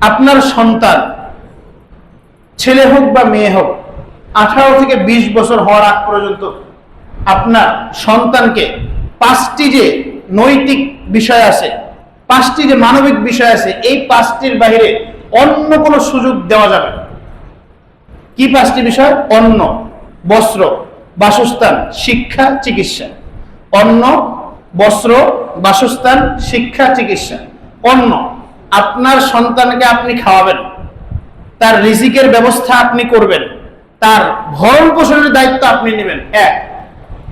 আপনার সন্তান, ছেলে হোক বা মেয়ে হোক, আঠারো থেকে বিশ বছর হওয়ার আগ পর্যন্ত আপনার সন্তানকে পাঁচটি যে নৈতিক বিষয় আছে, পাঁচটি যে মানবিক বিষয় আছে, এই পাঁচটির বাইরে অন্য কোনো সুযোগ দেওয়া যাবে। কি পাঁচটি বিষয়? অন্ন, বস্ত্র, বাসস্থান, শিক্ষা, চিকিৎসা। অন্ন, বস্ত্র, বাসস্থান, শিক্ষা, চিকিৎসা। অন্ন আপনার সন্তানকে আপনি খাওয়াবেন, তার রিজিকের ব্যবস্থা আপনি করবেন, তার ভরণ পোষণের দায়িত্ব আপনি নেবেন। এক।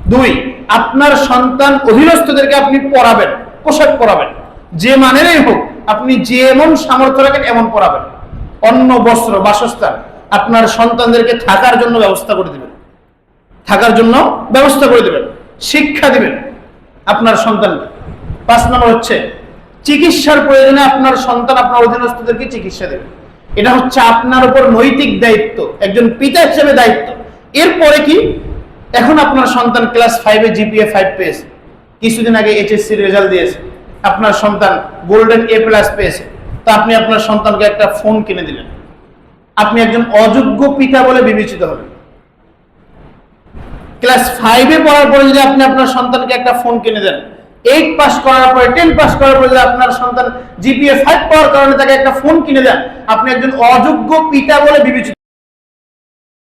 দুই, আপনার সন্তান অধীনস্থদেরকে আপনি পড়াবেন, পোশাক পরাবেন, যে মানেরই হোক, আপনি যে এমন সামর্থ্য রাখেন এমন পড়াবেন অন্ন, বস্ত্র, বাসস্থান, আপনার সন্তানদেরকে থাকার জন্য ব্যবস্থা করে দিবেন। থাকার জন্য ব্যবস্থা করে দেবেন, শিক্ষা দিবেন আপনার সন্তানকে। পাঁচ নম্বর হচ্ছে চিকিৎসার প্রয়োজনে আপনার সন্তান, আপনার অধীনস্থদেরকে চিকিৎসা দেবে। এটা হচ্ছে আপনার উপর নৈতিক দায়িত্ব, একজন পিতা হিসেবে দায়িত্ব। এরপরে কি? এখন আপনার সন্তান ক্লাস ফাইভে জিপিএ ফাইভ পেয়েছে। কিছুদিন আগে এইচএসসি রেজাল্ট দিয়েছে। আপনার সন্তান গোল্ডেন এ প্লাস পেয়েছে। তা আপনি আপনার সন্তানকে একটা ফোন কিনে দিলেন। আপনি একজন অযোগ্য পিতা বলে বিবেচিত হবেন ক্লাস ফাইভে পড়ার পরে যদি আপনি আপনার সন্তানকে একটা ফোন কিনে দেন এইট পাস করার পরে টেন পাস করার পরে যদি আপনার সন্তান জিপিএ ফাইভ পাওয়ার কারণে তাকে একটা ফোন কিনে দেন, আপনি একজন অযোগ্য পিতা বলে বিবেচিত